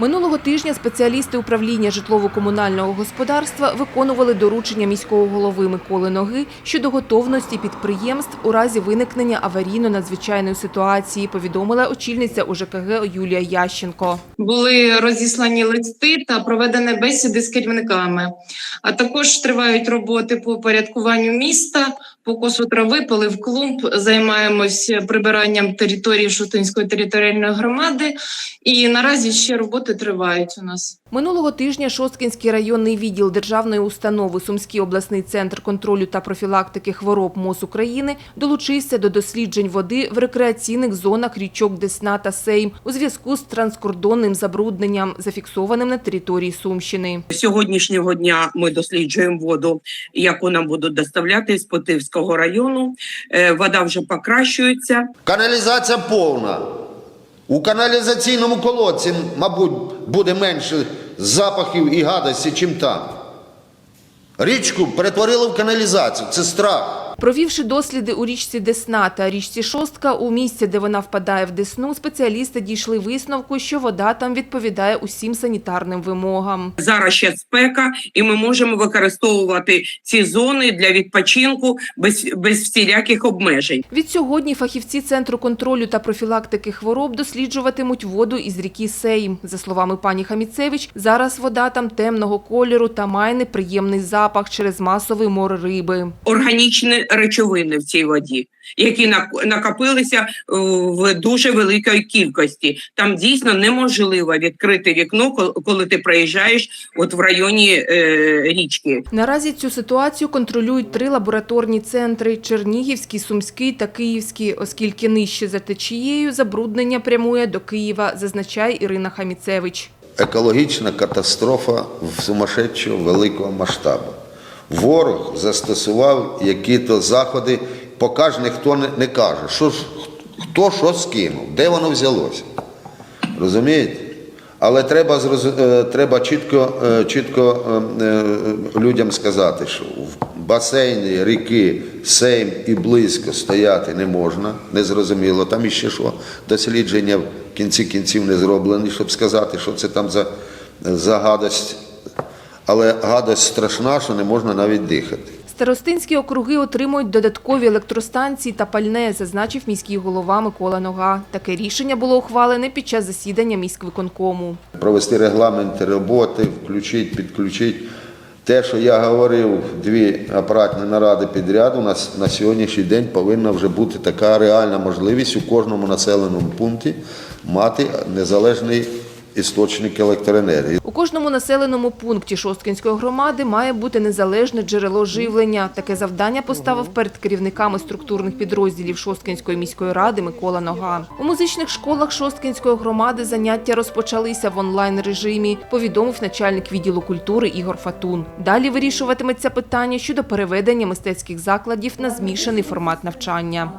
Минулого тижня спеціалісти управління житлово-комунального господарства виконували доручення міського голови Миколи Ноги щодо готовності підприємств у разі виникнення аварійно-надзвичайної ситуації, повідомила очільниця УЖКГ Юлія Ященко. були розіслані листи та проведені бесіди з керівниками. А також тривають роботи по порядкуванню міста, покосу трави, полив клумб. Займаємось прибиранням території Шутинської територіальної громади. І наразі ще роботи тривають у нас. Минулого тижня Шосткінський районний відділ державної установи Сумський обласний центр контролю та профілактики хвороб МОЗ України долучився до досліджень води в рекреаційних зонах річок Десна та Сейм у зв'язку з транскордонним забрудненням, зафіксованим на території Сумщини. Сьогоднішнього дня ми досліджуємо воду, яку нам будуть доставляти з Потивського району. Е, Вода вже покращується. Каналізація повна. У каналізаційному колодці, мабуть, буде менше запахів і гадості, чим там. Річку перетворили в каналізацію. Це страх. Провівши досліди у річці Десна та річці Шостка, у місці, де вона впадає в Десну, спеціалісти дійшли висновку, що вода там відповідає усім санітарним вимогам. Зараз ще спека, і ми можемо використовувати ці зони для відпочинку без, без всіляких обмежень. Відсьогодні фахівці Центру контролю та профілактики хвороб досліджуватимуть воду із ріки Сейм. За словами пані Хаміцевич, зараз вода там темного кольору та має неприємний запах через масовий мор риби. Органічні речовини в цій воді, які нак- накопилися е, в дуже великій кількості. Там дійсно неможливо відкрити вікно, кол- коли ти проїжджаєш от в районі е, річки. Наразі цю ситуацію контролюють три лабораторні центри – Чернігівський, Сумський та Київський, оскільки нижче за течією забруднення прямує до Києва, зазначає Ірина Хаміцевич. Екологічна катастрофа в сумасшедшого великого масштабу. Ворог застосував які-то заходи, поки ж ніхто не, не каже, що хто що скинув, де воно взялося. Розумієте? Але треба, е, треба чітко, е, чітко е, людям сказати, що в басейні ріки Сейм і близько стояти не можна, незрозуміло. Там іще що дослідження в кінці кінців не зроблені, щоб сказати, що це там за, за гадость. Але гадость страшна, що не можна навіть дихати. Старостинські округи отримують додаткові електростанції та пальне, зазначив міський голова Микола Нога. Таке рішення було ухвалене під час засідання міськвиконкому. провести регламент роботи, включити, підключити. Те, що я говорив, дві апаратні наради підряд, у нас на сьогоднішній день повинна вже бути така реальна можливість у кожному населеному пункті мати незалежний істочник електроенергії. У кожному населеному пункті Шосткінської громади має бути незалежне джерело живлення. Таке завдання поставив перед керівниками структурних підрозділів Шосткінської міської ради Микола Нога. У музичних школах Шосткінської громади заняття розпочалися в онлайн-режимі, повідомив начальник відділу культури Ігор Фатун. Далі вирішуватиметься питання щодо переведення мистецьких закладів на змішаний формат навчання.